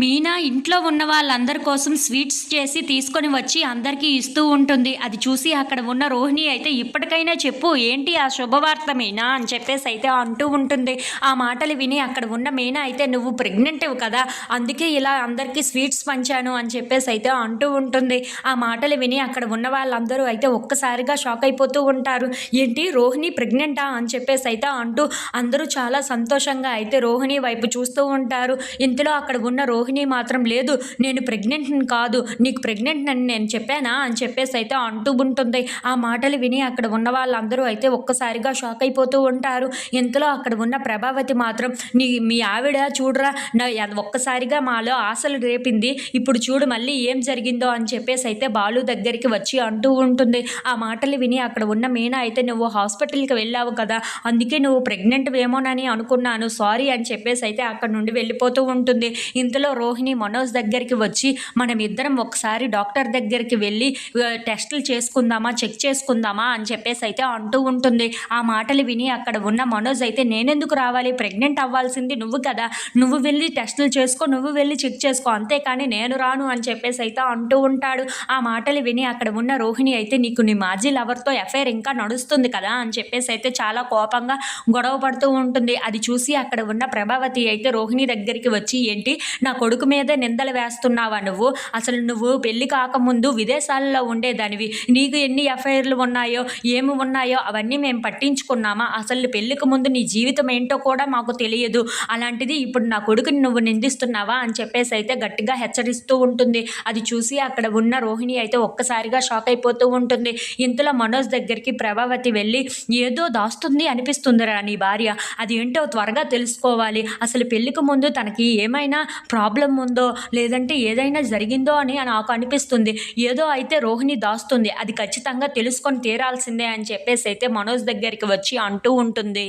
మీనా ఇంట్లో ఉన్న వాళ్ళందరి కోసం స్వీట్స్ చేసి తీసుకొని వచ్చి అందరికీ ఇస్తూ ఉంటుంది. అది చూసి అక్కడ ఉన్న రోహిణి అయితే ఇప్పటికైనా చెప్పు ఏంటి ఆ శుభవార్త మీనా? అని చెప్పేసి అయితే అంటూ ఉంటుంది. ఆ మాటలు విని అక్కడ ఉన్న మీనా అయితే నువ్వు ప్రెగ్నెంట్ కదా అందుకే ఇలా అందరికీ స్వీట్స్ పంచాను అని చెప్పేసి అయితే అంటూ ఉంటుంది. ఆ మాటలు విని అక్కడ ఉన్న వాళ్ళందరూ అయితే ఒక్కసారిగా షాక్ అయిపోతూ ఉంటారు. ఏంటి రోహిణి ప్రెగ్నెంటా అని చెప్పేసి అయితే అంటూ అందరూ చాలా సంతోషంగా అయితే రోహిణి వైపు చూస్తూ ఉంటారు. ఇంతలో అక్కడ ఉన్న రోహిణి మాత్రం లేదు నేను ప్రెగ్నెంట్ కాదు నీకు ప్రెగ్నెంట్ అని నేను చెప్పానా అని చెప్పేసి అయితే అంటూ ఉంటుంది. ఆ మాటలు విని అక్కడ ఉన్న వాళ్ళందరూ అయితే ఒక్కసారిగా షాక్ అయిపోతూ ఉంటారు. ఇంతలో అక్కడ ఉన్న ప్రభావతి మాత్రం నీ మీ ఆవిడ చూడరా నా అది ఒక్కసారిగా మాలో ఆశలు రేపింది ఇప్పుడు చూడు మళ్ళీ ఏం జరిగిందో అని చెప్పేసి అయితే బాలు దగ్గరికి వచ్చి అంటూ ఉంటుంది. ఆ మాటలు విని అక్కడ ఉన్న మీనా అయితే నువ్వు హాస్పిటల్కి వెళ్ళావు కదా అందుకే నువ్వు ప్రెగ్నెంట్ ఏమోనని అనుకున్నాను సారీ అని చెప్పేసి అయితే అక్కడ నుండి వెళ్ళిపోతూ ఉంటుంది. ఇంతలో రోహిణి మనోజ్ దగ్గరికి వచ్చి మనం ఇద్దరం ఒకసారి డాక్టర్ దగ్గరికి వెళ్ళి టెస్టులు చేసుకుందామా చెక్ చేసుకుందామా అని చెప్పేసి అయితే అంటూ ఉంటుంది. ఆ మాటలు విని అక్కడ ఉన్న మనోజ్ అయితే నేనెందుకు రావాలి? ప్రెగ్నెంట్ అవ్వాల్సింది నువ్వు కదా. నువ్వు వెళ్ళి టెస్టులు చేసుకో నువ్వు వెళ్ళి చెక్ చేసుకో. అంతేకాని నేను రాను అని చెప్పేసి అయితే అంటూ ఉంటాడు. ఆ మాటలు విని అక్కడ ఉన్న రోహిణి అయితే నీకు నీ మాజీ లవర్తో ఎఫ్ఐఆర్ ఇంకా నడుస్తుంది కదా అని చెప్పేసి అయితే చాలా కోపంగా గొడవ పడుతూ ఉంటుంది. అది చూసి అక్కడ ఉన్న ప్రభావతి అయితే రోహిణి దగ్గరికి వచ్చి ఏంటి? నా కొడుకు మీద నిందలు వేస్తున్నావా నువ్వు? అసలు నువ్వు పెళ్ళి కాకముందు విదేశాల్లో ఉండేదానివి. నీకు ఎన్ని ఎఫ్ఐఆర్లు ఉన్నాయో ఏమి ఉన్నాయో అవన్నీ మేము పట్టించుకున్నామా? అసలు పెళ్ళికి ముందు నీ జీవితం ఏంటో కూడా మాకు తెలియదు. అలాంటిది ఇప్పుడు నా కొడుకుని నువ్వు నిందిస్తున్నావా అని చెప్పేసి అయితే గట్టిగా హెచ్చరిస్తూ ఉంటుంది. అది చూసి అక్కడ ఉన్న రోహిణి అయితే ఒక్కసారిగా షాక్ అయిపోతూ ఉంటుంది. ఇంతలో మనోజ్ దగ్గరికి ప్రభావతి వెళ్ళి ఏదో దాస్తుంది అనిపిస్తుందిరా నీ భార్య. అది ఏంటో త్వరగా తెలుసుకోవాలి. అసలు పెళ్ళికి ముందు తనకి ఏమైనా ప్రాబ్లం ప్రాబ్లం ఉందో లేదంటే ఏదైనా జరిగిందో అని నాకు అనిపిస్తుంది. ఏదో అయితే రోహిణి దాస్తుంది. అది ఖచ్చితంగా తెలుసుకొని తీరాల్సిందే అని చెప్పేసి అయితే మనోజ్ దగ్గరికి వచ్చి అంటూ ఉంటుంది.